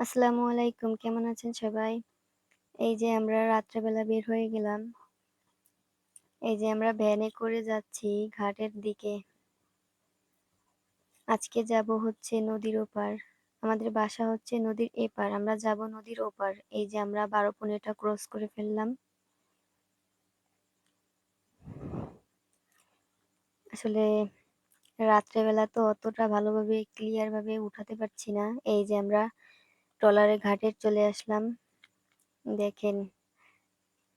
আসসালামু আলাইকুম, কেমন আছেন সবাই? এই যে আমরা রাত্রেবেলা বের হয়ে গেলাম। এই যে আমরা ভ্যানে করে যাচ্ছি ঘাটের দিকে। আজকে যাব হচ্ছে নদীর ওপার। আমাদের বাসা হচ্ছে নদীর এপার, আমরা যাব নদীর ওপার। এই যে আমরা বারো পনেরোটা ক্রস করে ফেললাম। আসলে রাত্রেবেলা তো অতটা ভালোভাবে ক্লিয়ার ভাবে উঠাতে পারছি না। এই যে আমরা ট্রলারে ঘাটে চলে আসলাম। দেখেন,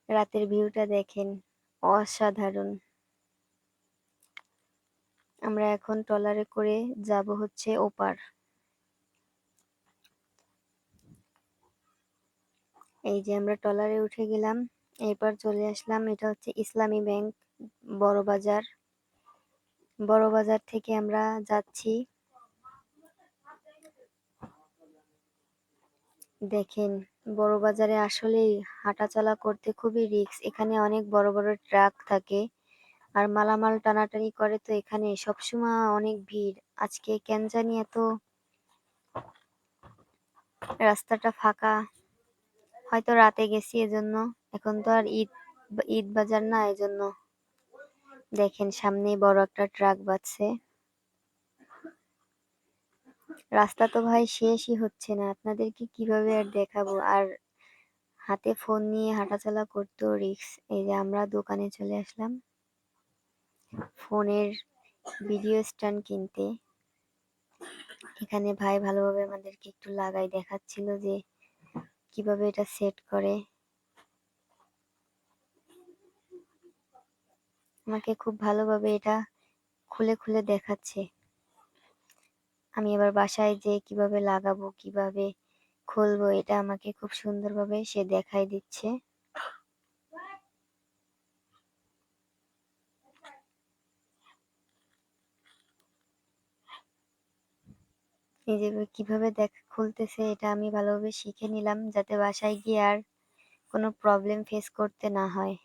রাতের ভিউটা দেখেন, অসাধারণ। আমরা এখন ট্রলারে করে যাব হচ্ছে ওপার। এই যে আমরা ট্রলারে উঠে গেলাম, এরপর চলে আসলাম, এটা হচ্ছে ইসলামী ব্যাংক, বড় বাজার। বড় বাজার থেকে আমরা যাচ্ছি। দেখেন বড় বাজারে আসলেই হাঁটাচলা করতে খুবই রিস্ক। এখানে অনেক বড় বড় ট্রাক থাকে আর মালামাল টানাটানি করে তো এখানে সবসময় অনেক ভিড়। আজকে কেন জানি এত রাস্তাটা ফাঁকা। হয়তো রাতে গেছি এজন্য। এখন তো আর ঈদ ঈদ বাজার না এজন্য। দেখেন সামনে বড় একটা ট্রাক বাজছে। রাস্তা তো ভাই শেষই হচ্ছে না। আপনাদেরকে কীভাবে আর দেখাবো? আর হাতে ফোন নিয়ে হাঁটাচলা করতেও রিক্স এই যে আমরা দোকানে চলে আসলাম। ফোনের ভিডিও স্ট্যান্ড কিনতে। এখানে ভাই ভালোভাবে আমাদেরকে একটু লাগাই দেখাচ্ছিল যে কীভাবে এটা সেট করে। আমাকে খুব ভালোভাবে এটা খুলে খুলে দেখাচ্ছে। আমি এবার বাসায় যে কীভাবে লাগাবো, কীভাবে খুলবো, এটা আমাকে খুব সুন্দরভাবে সে দেখাই দিচ্ছে। যে কীভাবে দেখ, খুলতেছে, এটা আমি ভালোভাবে শিখে নিলাম যাতে বাসায় গিয়ে আর কোনো প্রবলেম ফেস করতে না হয়।